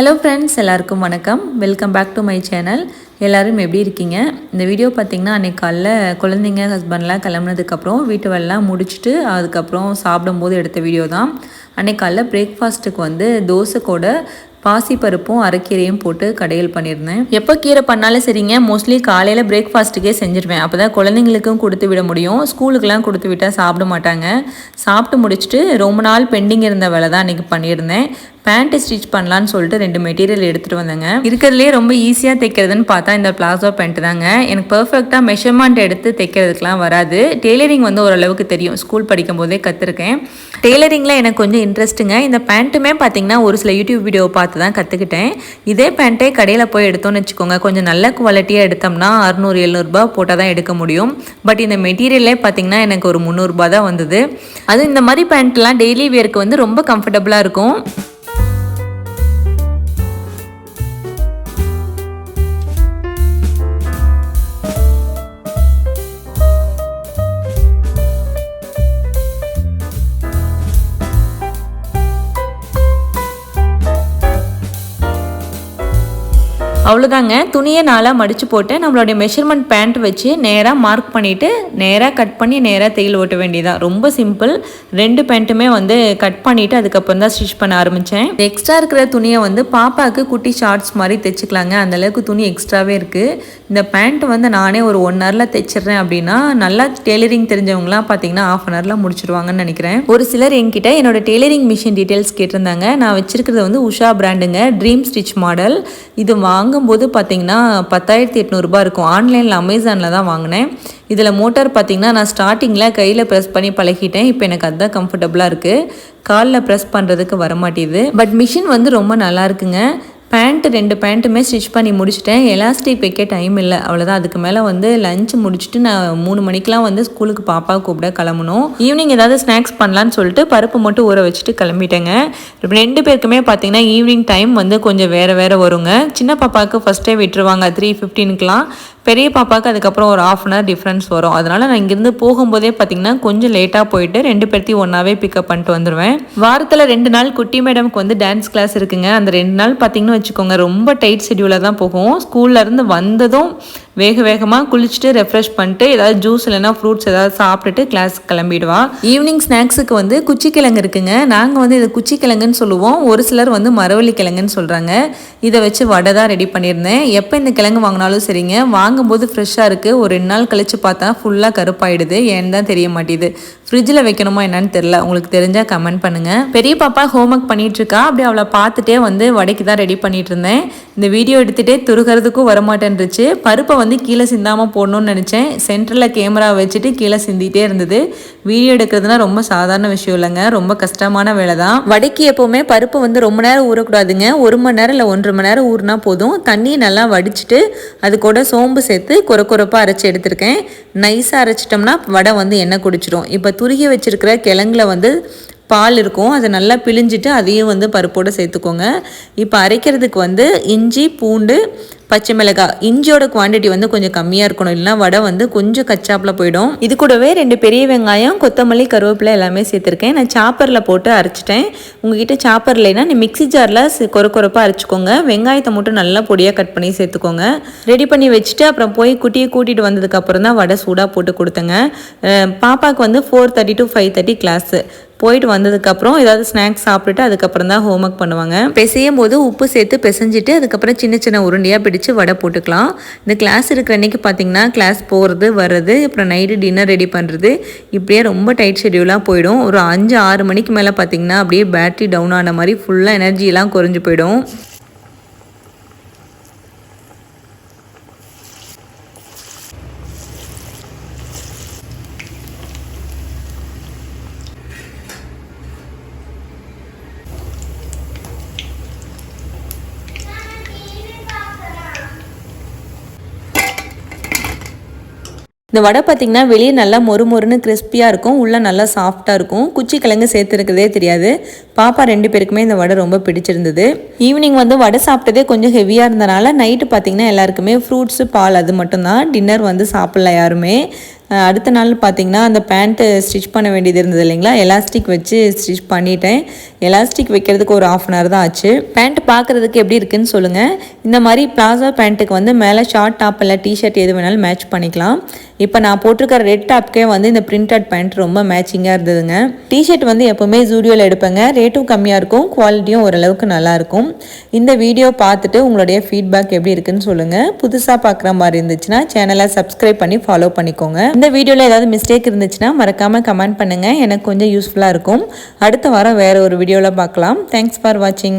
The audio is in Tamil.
ஹலோ ஃப்ரெண்ட்ஸ் எல்லாருக்கும் வணக்கம். Welcome back to my channel எல்லோரும் எப்படி இருக்கீங்க? இந்த வீடியோ பார்த்தீங்கன்னா அன்றைக்கி காலைல குழந்தைங்க ஹஸ்பண்ட்லாம் கிளம்புனதுக்கப்புறம் வீட்டு வேலைலாம் முடிச்சுட்டு அதுக்கப்புறம் சாப்பிடும்போது எடுத்த வீடியோ தான். அன்றைக்கி காலைல பிரேக்ஃபாஸ்ட்டுக்கு வந்து தோசை கூட பாசிப்பருப்பும் அரைக்கீரையும் போட்டு கடையில் பண்ணியிருந்தேன். எப்போ கீரை பண்ணாலும் சரிங்க மோஸ்ட்லி காலையில் பிரேக்ஃபாஸ்ட்டுக்கே செஞ்சுருவேன். அப்போ தான் குழந்தைங்களுக்கும் கொடுத்து விட முடியும். ஸ்கூலுக்கெலாம் கொடுத்து விட்டால் சாப்பிட மாட்டாங்க. சாப்பிட்டு முடிச்சுட்டு ரொம்ப நாள் பெண்டிங் இருந்த வேலை தான் அன்றைக்கி பண்ணியிருந்தேன். பேண்ட்டு ஸ்டிச் பண்ணலான்னு சொல்லிட்டு ரெண்டு மெட்டீரியல் எடுத்துகிட்டு வந்தேங்க. இருக்கிறதுலே ரொம்ப ஈஸியாக தைக்கிறதுன்னு பார்த்தா இந்த பிளாசோ பேண்ட் தாங்க. எனக்கு பர்ஃபெக்டாக மெஷர்மெண்ட் எடுத்து தைக்கிறதுக்கெலாம் வராது. டெய்லரிங் வந்து ஓரளவுக்கு தெரியும். ஸ்கூல் படிக்கும் போதே கற்றுருக்கேன் டெய்லரிங்கில் எனக்கு கொஞ்சம் இன்ட்ரெஸ்ட்டுங்க இந்த பேண்ட்டுமே பார்த்தீங்கன்னா ஒரு சில யூடியூப் வீடியோ பார்த்து தான் கற்றுக்கிட்டேன் இதே பேண்ட்டே கடையில் போய் எடுத்தோம்னு வச்சுக்கோங்க. கொஞ்சம் நல்ல குவாலிட்டியாக எடுத்தோம்னா அறுநூறு எழுநூறுபா போட்டால் தான் எடுக்க முடியும். பட் இந்த மெட்டீரியலே பார்த்தீங்கன்னா எனக்கு ஒரு முந்நூறுபா தான் வந்தது. அதுவும் இந்த மாதிரி பேண்ட்லாம் டெய்லி வேருக்கு வந்து ரொம்ப கம்ஃபர்டபுளாக இருக்கும். அவ்வளோதாங்க துணியை நாளாக மடித்து போட்டு நம்மளுடைய மெஷர்மெண்ட் பேண்ட் வச்சு நேராக மார்க் பண்ணிவிட்டு நேராக கட் பண்ணி நேராக தையல் ஓட்ட வேண்டியதான் ரொம்ப சிம்பிள் ரெண்டு பேண்ட்டுமே வந்து கட் பண்ணிவிட்டு அதுக்கப்புறம் தான் ஸ்டிச் பண்ண ஆரம்பித்தேன் எக்ஸ்ட்ரா இருக்கிற துணியை வந்து பாப்பாவுக்கு குட்டி ஷார்ட்ஸ் மாதிரி தைச்சிக்கலாங்க. அந்தளவுக்கு துணி எக்ஸ்ட்ராவே இருக்குது இந்த பேண்ட் வந்து நானே ஒரு ஒன் ஹவரில் தைச்சிட்றேன் அப்படின்னா நல்லா டெய்லரிங் தெரிஞ்சவங்களாம் பார்த்தீங்கன்னா ஆஃப் அன் ஹவரில் முடிச்சிருவாங்கன்னு நினைக்கிறேன். ஒரு சிலர் என்கிட்ட என்னோட டெய்லரிங் மிஷின் டீட்டெயில்ஸ் கேட்டிருந்தாங்க. நான் வச்சிருக்கிறது வந்து உஷா பிராண்டுங்க ட்ரீம் ஸ்டிச் மாடல் இது வாங்க வாங்கும்போது பார்த்தீங்கன்னா பத்தாயிரத்தி எட்நூறுபா இருக்கும். ஆன்லைனில் அமேசானில் தான் வாங்கினேன். இதில் மோட்டார் பார்த்திங்கன்னா நான் ஸ்டார்டிங்கில் கையில் ப்ரெஸ் பண்ணி பழகிட்டேன். இப்போ எனக்கு அதுதான் கம்ஃபர்டபுளாக இருக்குது காலில் ப்ரெஸ் பண்ணுறதுக்கு வரமாட்டேது பட் மிஷின் வந்து ரொம்ப நல்லா இருக்குங்க. பேண்ட்டு ரெண்டு பேண்ட்டுமே ஸ்டிச் பண்ணி முடிச்சிட்டேன். எலாஸ்டிக் வைக்க டைம் இல்லை. அவ்வளோதான் அதுக்கு மேலே வந்து லஞ்ச் முடிச்சுட்டு நான் மூணு மணிக்கெலாம் வந்து ஸ்கூலுக்கு பாப்பா கூப்பிட கிளம்பணும் ஈவினிங் ஏதாவது ஸ்நாக்ஸ் பண்ணலான்னு சொல்லிட்டு பருப்பு மட்டும் ஊற வச்சுட்டு கிளம்பிட்டேங்க. ரெண்டு பேருக்குமே பார்த்தீங்கன்னா ஈவினிங் டைம் வந்து கொஞ்சம் வேறு வேறு வருங்க. சின்ன பாப்பாவுக்கு ஃபஸ்ட்டே விட்டுருவாங்க. த்ரீ ஃபிஃப்டீனுக்குலாம் பெரிய பாப்பாவுக்கு அதுக்கப்புறம் ஒரு ஆஃப் அன் ஹவர் டிஃப்ரென்ஸ் வரும். அதனால் நான் இங்கேருந்து போகும்போதே பார்த்தீங்கன்னா கொஞ்சம் லேட்டாக போயிட்டு ரெண்டு பேர்த்தையும் ஒன்றாவே பிக்கப் பண்ணிட்டு வந்துடுவேன் வாரத்தில் ரெண்டு நாள் குட்டி மேடம்க்கு வந்து டான்ஸ் கிளாஸ் இருக்குங்க. அந்த ரெண்டு நாள் பார்த்தீங்கன்னு வச்சுக்கோங்க ரொம்ப டைட் ஷெடியூலாக தான் போகும். ஸ்கூல்லேருந்து வந்ததும் வேக வேகமாக குளிச்சுட்டு ரெஃப்ரெஷ் பண்ணிட்டு ஏதாவது ஜூஸ் இல்லைனா ஃப்ரூட்ஸ் ஏதாவது சாப்பிட்டுட்டு கிளாஸுக்கு கிளம்பிடுவா. ஈவினிங் ஸ்நாக்ஸுக்கு வந்து குச்சிக்கிழங்கு இருக்குங்க. நாங்கள் வந்து இதை குச்சிக்கிழங்குன்னு சொல்லுவோம். ஒரு சிலர் வந்து மரவள்ளி கிழங்குன்னு சொல்கிறாங்க இதை வச்சு வடை தான் ரெடி பண்ணியிருந்தேன். எப்போ இந்த கிழங்கு வாங்கினாலும் சரிங்க. வாங்கும்போது ஃப்ரெஷ்ஷாக இருக்குது ஒரு ரெண்டு நாள் கழித்து பார்த்தா ஃபுல்லாக கருப்பாயிடுது. ஏன்னு தான் தெரிய மாட்டேது ஃப்ரிட்ஜில் வைக்கணுமா என்னன்னு தெரில உங்களுக்கு தெரிஞ்சால் கமெண்ட் பண்ணுங்கள் பெரிய பாப்பா ஹோம் ஒர்க் பண்ணிகிட்ருக்கா அப்படி அவளை பார்த்துட்டே வந்து வடைக்கு தான் ரெடி பண்ணிகிட்டு இருந்தேன். இந்த வீடியோ எடுத்துகிட்டே துருகிறதுக்கும் வரமாட்டேன்ருச்சு. பருப்பை வந்து கீழே சிந்தாமல் போடணும்னு நினச்சேன். சென்டரில் கேமரா வச்சுட்டு கீழே சிந்திட்டே இருந்தது. வீடியோ எடுக்கிறதுனா ரொம்ப சாதாரண விஷயம் இல்லைங்க. ரொம்ப கஷ்டமான வேலை தான். வடைக்கு எப்போவுமே பருப்பு வந்து ரொம்ப நேரம் ஊறக்கூடாதுங்க. ஒரு மணி நேரம் இல்லை ஒன்றரை மணி நேரம் ஊறினா போதும். தண்ணியை நல்லா வடிச்சிட்டு அது கூட சோம்பு சேர்த்து குறை குறைப்பாக அரைச்சி எடுத்திருக்கேன். நைஸாக அரைச்சிட்டோம்னா வடை வந்து எண்ணெய் குடிச்சிடும் இப்போ துருகி வச்சுருக்கிற கிழங்குல வந்து பால் இருக்கும். அதை நல்லா பிழிஞ்சிட்டு அதையும் வந்து பருப்போடு சேர்த்துக்கோங்க. இப்போ அரைக்கிறதுக்கு வந்து இஞ்சி பூண்டு பச்சை மிளகாய் இஞ்சியோட குவான்டிட்டி வந்து கொஞ்சம் கம்மியாக இருக்கணும். இல்லைனா வடை வந்து கொஞ்சம் கச்சாப்பில் போயிடும். இது கூடவே ரெண்டு பெரிய வெங்காயம் கொத்தமல்லி கருவேப்பிலை எல்லாமே சேர்த்துருக்கேன். நான் சாப்பரில் போட்டு அரைச்சிட்டேன். உங்ககிட்ட சாப்பர் இல்லைன்னா நீ மிக்சி ஜாரில் கொர கொரப்பாக அரைச்சிக்கோங்க. வெங்காயத்தை மட்டும் நல்லா பொடியாக கட் பண்ணி சேர்த்துக்கோங்க. ரெடி பண்ணி வச்சுட்டு அப்புறம் போய் குட்டியை கூட்டிகிட்டு வந்ததுக்கப்புறம் தான் வடை சூடாக போட்டு கொடுத்தேங்க. பாப்பாவுக்கு வந்து four thirty to five thirty class போயிட்டு வந்ததுக்கப்புறம் ஏதாவது ஸ்நாக்ஸ் சாப்பிட்டுட்டு அதுக்கப்புறம் தான் ஹோம் ஒர்க் பண்ணுவாங்க. பிசையும் போது உப்பு சேர்த்து பிசைஞ்சிட்டு அதுக்கப்புறம் சின்ன சின்ன உருண்டையாக பிடிச்சி வடை போட்டுக்கலாம். இந்த கிளாஸ் இருக்கிற அன்றைக்கி பார்த்தீங்கன்னா கிளாஸ் போகிறது வர்றது அப்புறம் நைட்டு டின்னர் ரெடி பண்ணுறது இப்படியே ரொம்ப டைட் ஷெடியூலாக போயிடும். ஒரு அஞ்சு ஆறு மணிக்கு மேலே பார்த்தீங்கன்னா அப்படியே பேட்ரி டவுன் ஆன மாதிரி ஃபுல்லாக எனர்ஜியெலாம் குறைஞ்சி போயிடும். இந்த வடை பார்த்திங்கன்னா வெளியே நல்லா மொறு மொறுன்னு கிறிஸ்பியாக இருக்கும். உள்ளே நல்லா சாஃப்டாக இருக்கும். குச்சி கிழங்கு சேர்த்துருக்கதே தெரியாது. பாப்பா ரெண்டு பேருக்குமே இந்த வடை ரொம்ப பிடிச்சிருந்தது. ஈவினிங் வந்து வடை சாப்பிட்டதே கொஞ்சம் ஹெவியாக இருந்தனால நைட்டு பார்த்திங்கன்னா எல்லாருக்குமே ஃப்ரூட்ஸு பால் அது மட்டும்தான். டின்னர் வந்து சாப்பிட்ல யாருமே. அடுத்த நாள் பார்த்திங்கன்னா அந்த பேண்ட்டு ஸ்டிச் பண்ண வேண்டியது இருந்தது இல்லைங்களா? எலாஸ்டிக் வச்சு ஸ்டிச் பண்ணிட்டேன். எலாஸ்டிக் வைக்கிறதுக்கு ஒரு ஆஃப் அன் ஹவர் தான் ஆச்சு. பேண்ட் பார்க்குறதுக்கு எப்படி இருக்குன்னு சொல்லுங்கள் இந்த மாதிரி பிளாசோ பேண்ட்டுக்கு வந்து மேலே ஷார்ட் டாப் இல்லை டிஷர்ட் எது வேணாலும் மேட்ச் பண்ணிக்கலாம். இப்போ நான் போட்டிருக்கிற ரெட் டாப்க்கே வந்து இந்த பிரிண்டட் பேண்ட் ரொம்ப மேட்சிங்காக இருந்ததுங்க. டிஷர்ட் வந்து எப்போவுமே ஜூடியோவில் எடுப்பேங்க. ரேட்டும் கம்மியாக இருக்கும். குவாலிட்டியும் ஓரளவுக்கு நல்லாயிருக்கும் இந்த வீடியோ பார்த்துட்டு உங்களுடைய ஃபீட்பேக் எப்படி இருக்குன்னு சொல்லுங்கள் புதுசாக பார்க்குற மாதிரி இருந்துச்சுன்னா சேனலை சப்ஸ்கிரைப் பண்ணி ஃபாலோ பண்ணிக்கோங்க. இந்த வீடியோவில் ஏதாவது மிஸ்டேக் இருந்துச்சுன்னா மறக்காமல் கமெண்ட் பண்ணுங்கள் எனக்கு கொஞ்சம் யூஸ்ஃபுல்லாக இருக்கும். அடுத்த வாரம் வேறு ஒரு வீடியோவில் பார்க்கலாம். தேங்க்ஸ் ஃபார் வாட்சிங்